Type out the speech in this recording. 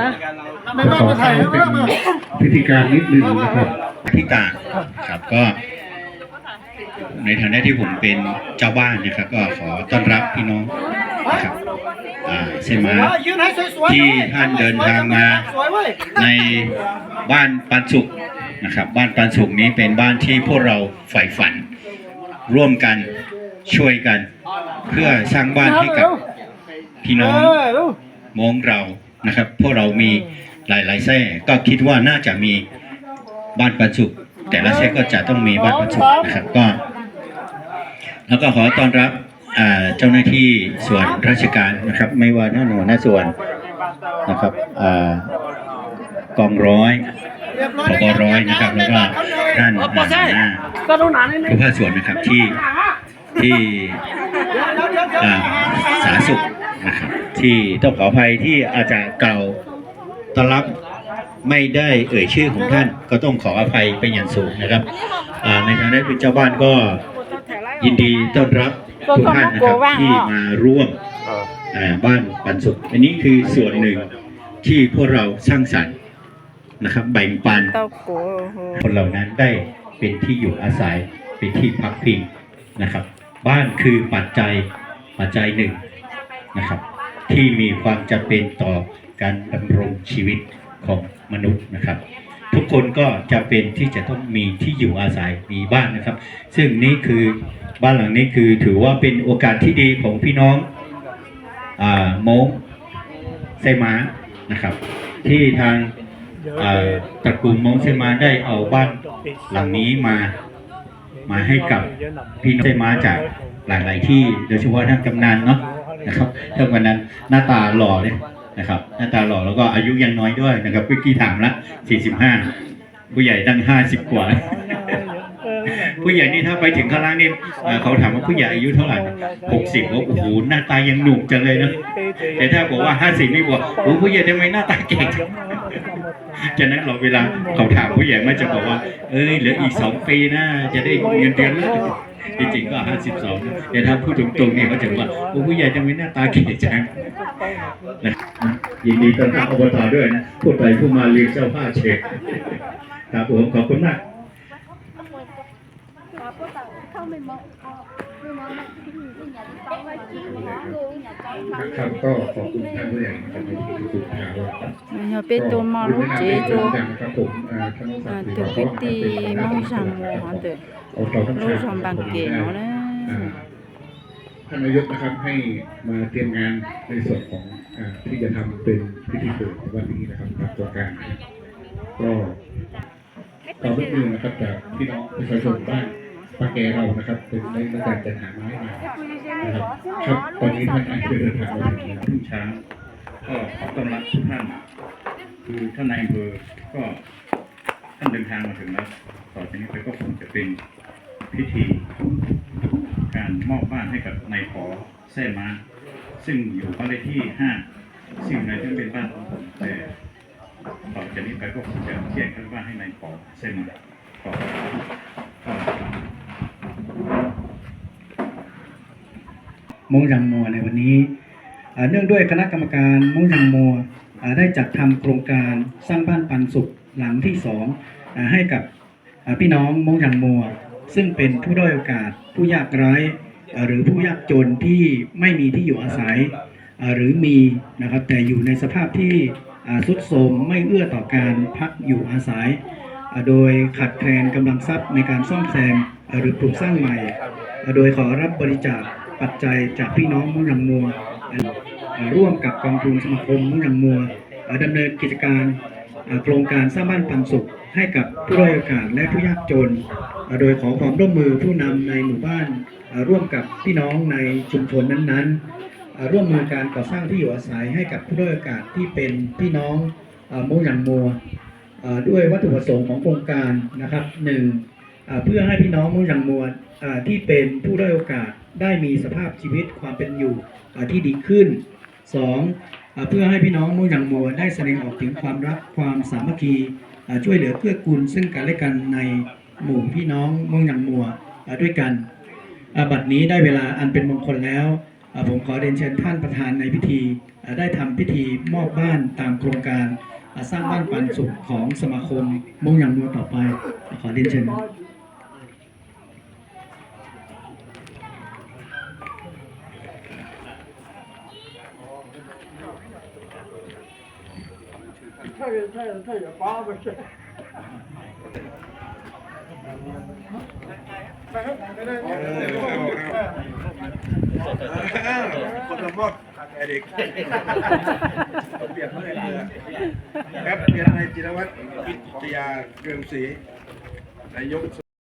นะครับไม่ก็มาขอมาถ่ายให้ให้เป็นมาพิธีการนิดนึงนะครับที่ตากครับก็ ในฐานะที่ผมเป็นเจ้าบ้านนะครับ ก็ขอต้อนรับพี่น้องนะครับอ่าเซมายืนให้สวยๆที่ท่านเดินทางมาสวยเว้ยในบ้านปันสุขนะครับ บ้านปันสุขนี้เป็นบ้านที่พวกเราใฝ่ฝัน ร่วมกันช่วยกัน เพื่อสร้างบ้านให้กับพี่น้องเออลูกมองเรา นะครับพวกเรามีหลายๆแท่ก็คิดว่าน่าจะมีบ้านปันสุขแต่ละแท่ก็จะต้องมีบ้านปันสุขนะครับก็ แล้วก็ขอต้อนรับอ่าเจ้าหน้าที่ส่วนราชการนะครับ ไม่ว่าท่านหัวหน้าส่วนนะครับอ่ากองร้อยเรียบร้อยผบร้อยนะครับ แล้วก็ท่านอ่าหัวหน้าก็ต้องหนานิดนึงทุกภาคส่วนนะครับที่ที่เดี๋ยวเดี๋ยวเดี๋ยวเดี๋ยวอ่าสาธารณสุขนะครับ ที่ต้องขออภัยที่อาจจะกล่าวต้อนรับไม่ได้เอ่ยชื่อของท่านก็ต้องขออภัยเป็นอย่างสูงนะครับอ่าในฐานะเป็นเจ้าบ้านก็ยินดีต้อนรับทุกท่านนะครับที่มาร่วมอ่าบ้านปันสุข อันนี้คือส่วนหนึ่งที่พวกเราสร้างสรรค์นะครับแบ่งปันเต้ากูคนเหล่านั้นได้เป็นที่อยู่อาศัยเป็นที่พักพิงนะครับ บ้านคือปัจจัยปัจจัยหนึ่งนะครับ ที่มีความจำเป็นต่อการดำรงชีวิตของมนุษย์นะครับ ทุกคนก็จะเป็นที่จะต้องมีที่อยู่อาศัยมีบ้านนะครับ ซึ่งนี่คือบ้านหลังนี้คือถือว่าเป็นโอกาสที่ดีของพี่น้องอโมงไซม้านะครับ ที่ทางตระกูลมงเซมาได้เอาบ้านหลังนี้มามาให้กับพี่น้องเซมาจากหลาย ๆ ที่โดยเฉพาะท่านกำนันเนาะ นะครับท่านกนั้นหน้าตาหล่อเลยนะครับหน้าตาหล่อแล้วก็อายุยังน้อยด้วยนะครับเมื่อกี้ถามละ45 ผู้ใหญ่ตั้ง 50 กว่า ผู้ใหญ่นี่ถ้าไปถึงข้างล่างนี่เขาถามว่าผู้ใหญ่อายุเท่าไหร่60ว่าโอ้โหหน้าตายังหนุ่มจังเลยนะแต่ถ้าบอกว่า 50นี่บอกโอ้ผู้ใหญ่ทำไมหน้าตาเก่งจังฉะนั้นเราเวลาเขาถามผู้ใหญ่มันจะบอกว่า เอ้ยเหลืออีกสองปีนะจะได้เงินเดือนแล้ว จริงๆก็ห้าสิบสองแต่ถ้าพูดตรงๆเนี่ยเขาจะว่าโอ้ผู้ใหญ่จะมีหน้าตาเก่งจังนะยินดีต้อนรับอบตด้วยนะพูดไปพูดมาลืมเจ้าผ้าเช็คครับผมขอบคุณมาก ครับก็ขอบคุณท่านผู้ใหญ่นะครับที่ดูงานเราครับ 옆에 또 마루 제조 ครับผมอ่าทั้งสาม 아, สี่ก็ 덕비띠 몽상 모한들 เอาเร์ทั้งสาม 로션 반게 อ่า너ท่านนายกนะครับให้มาเตรียมงานในส่วนของอ่าที่จะทำเป็นพิธีเปิดวันนี้นะครับตามตัวการก็ความร่วมมือนะครับจากพี่น้องประชาชนบ้าน ปาแกเรานะครับเป็นในในการจัดหาไม้มานะครับครับตอนนี้ท่านอาจจะเดินทางมาถึงทุ่งช้างก็ขอต้อนรับทุกท่านคือท่านนายอำเภอก็ท่านเดินทางมาถึงแล้วต่อจากนี้ไปก็คงจะเป็นพิธี การมอบบ้านให้กับนายขอแซ่มาซึ่งอยู่บ้านเลขที่ห้าซึ่งในนั้นเป็นบ้านของผมแต่ต่อจากนี้ไปก็คงจะแยกกันบ้านให้นายขอแซ่มาต่อ มงยังมัวในวันนี้ เนื่องด้วยคณะกรรมการมงยังมัวได้จัดทำโครงการสร้างบ้านปันสุขหลังที่สองให้กับพี่น้องมงยังมัว ซึ่งเป็นผู้ด้อยโอกาสผู้ยากไร้หรือผู้ยากจนที่ไม่มีที่อยู่อาศัยหรือมีนะครับแต่อยู่ในสภาพที่ทรุดโทรมไม่เอื้อต่อการพักอยู่อาศัย โดยขาดแคลนกำลังทรัพย์ในการซ่อมแซมหรือปลูกสร้างใหม่ โดยขอรับบริจาค ปัจจัยจากพี่น้องมุงยังมัว ร่วมกับกองทุนสมาคมมุงยังมัวดำเนินกิจการโครงการสร้างบ้านปันสุขให้กับผู้ด้อยโอกาสและผู้ยากจน โดยขอความร่วมมือผู้นำในหมู่บ้าน ร่วมกับพี่น้องในชุมชนนั้นๆ ร่วมมือการก่อสร้างที่อยู่อาศัยให้กับผู้ด้อยโอกาสที่เป็นพี่น้องเอ่อมุงยังมัวด้วยวัตถุประสงค์ของโครงการนะครับหนึ่ง เพื่อให้พี่น้องมุยังมวลที่เป็นผู้ได้อยโอกาสได้มีสภาพชีวิตความเป็นอยู่ที่ดีขึ้น 2. อ่าเพื่อให้พี่น้องมุยังมวลได้แสดงออกถึงความรักความสามัคคีช่วยเหลือเกื้อกูลซึ่งกันและกันในหมู่พี่น้องมุยังมัวด้วยกันบัดนี้ได้เวลาอันเป็นมงคลแล้ว ผมขอเรียนเชิญท่านประธานในพิธีได้ทำพิธีมอบบ้านตามโครงการสร้างบ้านปันสุขของสมาคมมงย่างมัวต่อไป ขอเรียนเชิญ 他也他也他也八不是คนละมอบแต่เด็กเปลี่ยนเมื่อไหร่ครับเปลี่ยนนายจิรวัตรวิทยาเกืองศรีนายก